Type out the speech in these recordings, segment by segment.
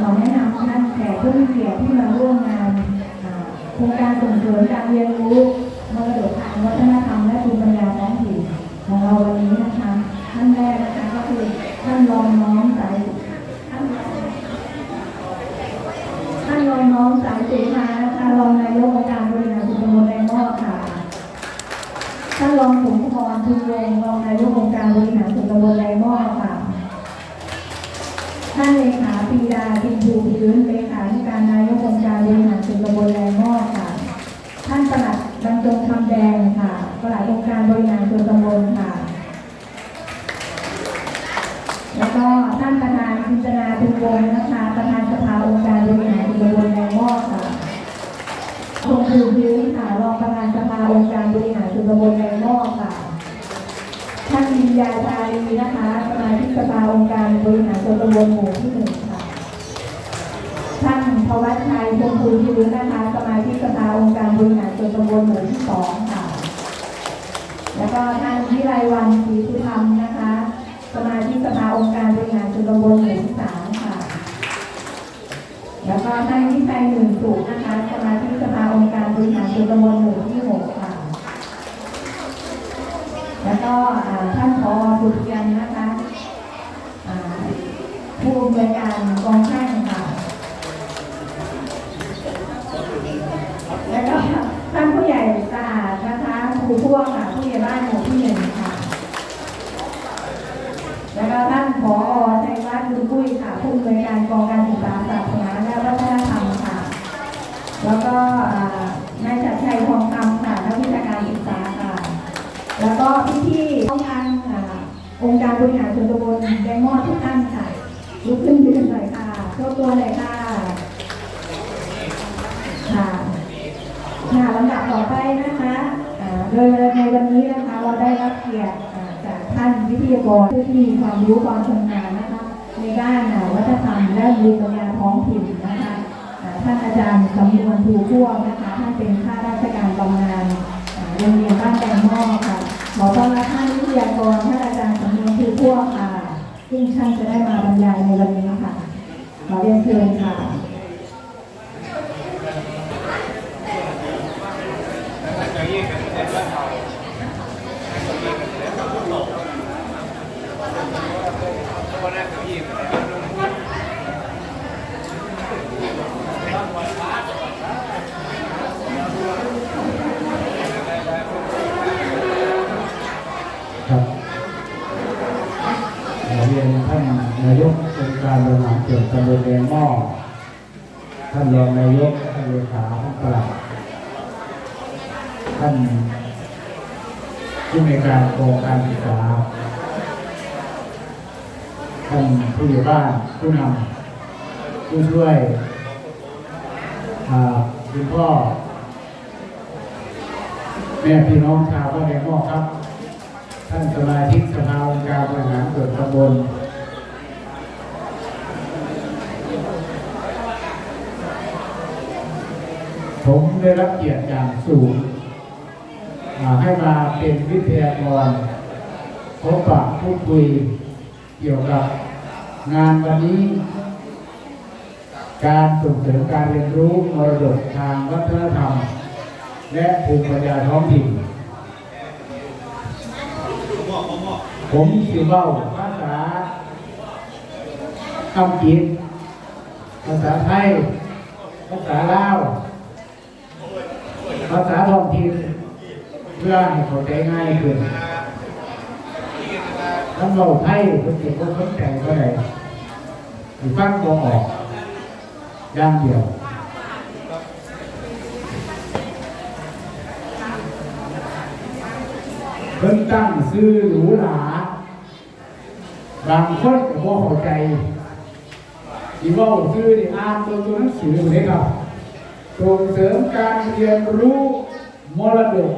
ขอแนะนำท่านแขกผู้มีเกียรติที่มาร่วมงานโครงการส่งเสริมการเรียนรู้มรดกทางวัฒนธรรมและภูมิปัญญาท้องถิ่นของเราวันนี้นะคะท่านแรกนะคะก็คือท่านรองน้องสายท่านรองน้องสายเสมานะคะรองนายกองค์การบริหารส่วนตำบลแรงมอค่ะท่านรองสมพรทุนวงรองนายกองค์การบริหารส่วนตำบลแรงมอค่ะ ท่านเลขาปีดาพิมพูพื้นเลขาธิการนายกองค์การบริหารส่วนตำบลแรงมอค่ะ ท่านประหลัดบรรจงคำแดงค่ะปลัดองค์การบริหารส่วนตำบลค่ะ แล้วก็ท่านประธานพิจารณาพิมวงนะคะ ประธานสภาองค์การบริหารส่วนตำบลแรงมอค่ะคุณครูพื้นค่ะรองประธานสภาองค์การบริหารส่วนตำบลแรงมอค่ะ ท่านวิญญาชาลีนะคะ สมาชิกสภาองค์การบริหารส่วนตำบลหมู่ที่หนึ่งค่ะ ท่านพวัชชัยพงภูยืนนะคะ สมาชิกสภาองค์การบริหารส่วนตำบลหมู่ที่สองค่ะ แล้วก็ท่านวิไลวันศรีสุธรรมนะคะ สมาชิกสภาองค์การบริหารส่วนตำบลหมู่ที่สามค่ะ แล้วก็ท่านวิชัยหนึ่งสุขนะคะ สมาชิกสภาองค์การบริหารส่วนตำบลหมู่ที่หกค่ะ แล้วก็อ่าท่านพอบุตรยันนะคะอ่าผู้อำนวยการกองช่างค่ะ แล้วก็ท่านผู้ใหญ่สะอาดนะคะครูพวกค่ะผู้ใหญ่บ้านหมู่ที่หนึ่งค่ะ แล้วก็ท่านผอชัยวัฒน์บุญกุ้ยค่ะผู้อำนวยการกองการศึกษาศาสนาและวัฒนธรรมค่ะ แล้วก็นายชัดชัยทองคำค่ะนักวิชาการศึกษาค่ะ แล้วก็พี่ๆต้องการอ่าองค์การบริหารส่วนตำบลแดงมอดทุกท่านค่ะลุกขึ้นยืนหน่อยค่ะโชว์ตัวเลยค่ะค่ะค่ะลำดับต่อไปนะคะโดยในวันนี้นะคะเราได้รับเกียรติ ท่านวิทยากรผู้ที่มีความรู้ความชำนาญนะคะในด้านวัฒนธรรมและภูมิปัญญาท้องถิ่นนะคะท่านอาจารย์สำนวนภูพ่วงนะคะท่านเป็นข้าราชการบำนาญโรงเรียนบ้านแดงหม้อค่ะขอต้อนรับท่านวิทยากรท่านอาจารย์สำนวนภูพ่วงค่ะซึ่งท่านจะได้มาบรรยายในวันนี้ค่ะขอเรียนเชิญค่ะ ครับขอเรียนท่านนายกองค์ การบริหารส่วนตำบลแดงหม้อท่านรองนายกท่านเลขาท่านปลัดท่านผู้ในการกองการศึกษาท่านผู้ใหญ่บ้านผู้นำผู้ช่วยคุณพ่อแม่พี่น้องชาวบ้านแดงหม้อครับ ท่านสมาชิกสภาองค์การบริหารส่วนตำบล ผมได้รับเกียรติอย่างสูงอ่าให้มาเป็นวิทยากรพบปะพูดคุยเกี่ยวกับงานวันนี้ การส่งเสริมการเรียนรู้มรดกทางวัฒนธรรม และภูมิปัญญาท้องถิ่น ผมสิเว้าภาษาอังกฤษภาษาไทย ภาษาลาว ภาษาท้องถิ่นเพื่อให้เข้าใจง่ายขึ้นถ้าเราไทยคนเด็กคนสนใจก็ได้หรือฟังบ่ออกอย่างเดียวเพิ่นตั้งซื้อหรูหราบางคนก็บ่เข้าใจที่ว่าซื้อนี่อ่านตัวตัวหนังสือเลยครับ ส่งเสริมการเรียนรู้มรดก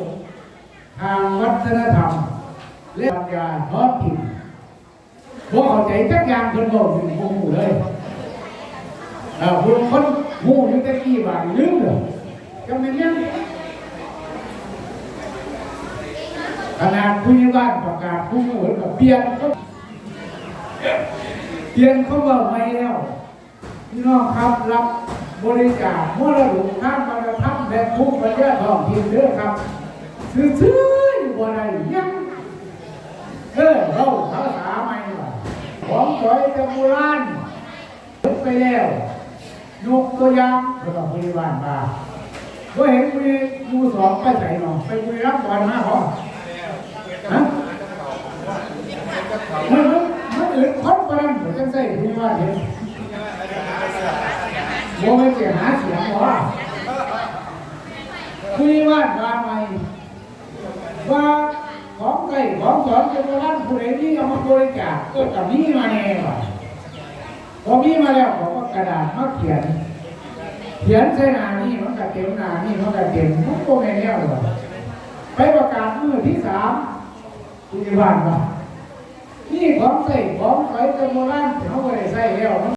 ทางวัฒนธรรม และปัญญาท้องถิ่นบ่เขาใจจักยางเพิ่นบอกอยู่บ่ฮู้เลยเอาผู้คนฮู้อยู่ต่กี้บางลืมเลยจำเป็นยังขนาดผู้ใหญ่บ้านประกาศผู้เหมือนกับเปลี่ยนเขาเปลี่ยนเขาว่าไม่แล้วพี่น้องครับรับ บริจาคมรดกทางวัฒนธรรมและภูมิปัญญาท้องถิ่นเด้อครับซื้อซื้ออยู่บ่ได้ยังเออเราภาษาใหม่ว่าของสวยแต่โบราณยกไปแล้วยกตัวอย่างสำหรับพยาบาลมาก็เห็นมีมูสองไปใส่หนอไปคุยรับบอลมาพอฮะมันมันมันอื่นคนประดันเหมือนกันใส่พยาบาลเห็น โมไม่เสียหาเสียงว่าคุยว่าว่าไงว่าของไก่ของสอนจะมาล้านผู้ใดนี่เอามาบริจาคก็กับนี้มาแน่ว่ะพอมีมาแล้วผมก็กระดาษมาเขียน เขียนใส่หน้านี่มันก็เต็มหนานี่มันก็เต็มมันก็ไม่แน่หรอไปประกาศมือที่สามคุยว่าว่านี่ของใส่ของใส่จะมาล้านเขาไม่ได้ใส่แล้ว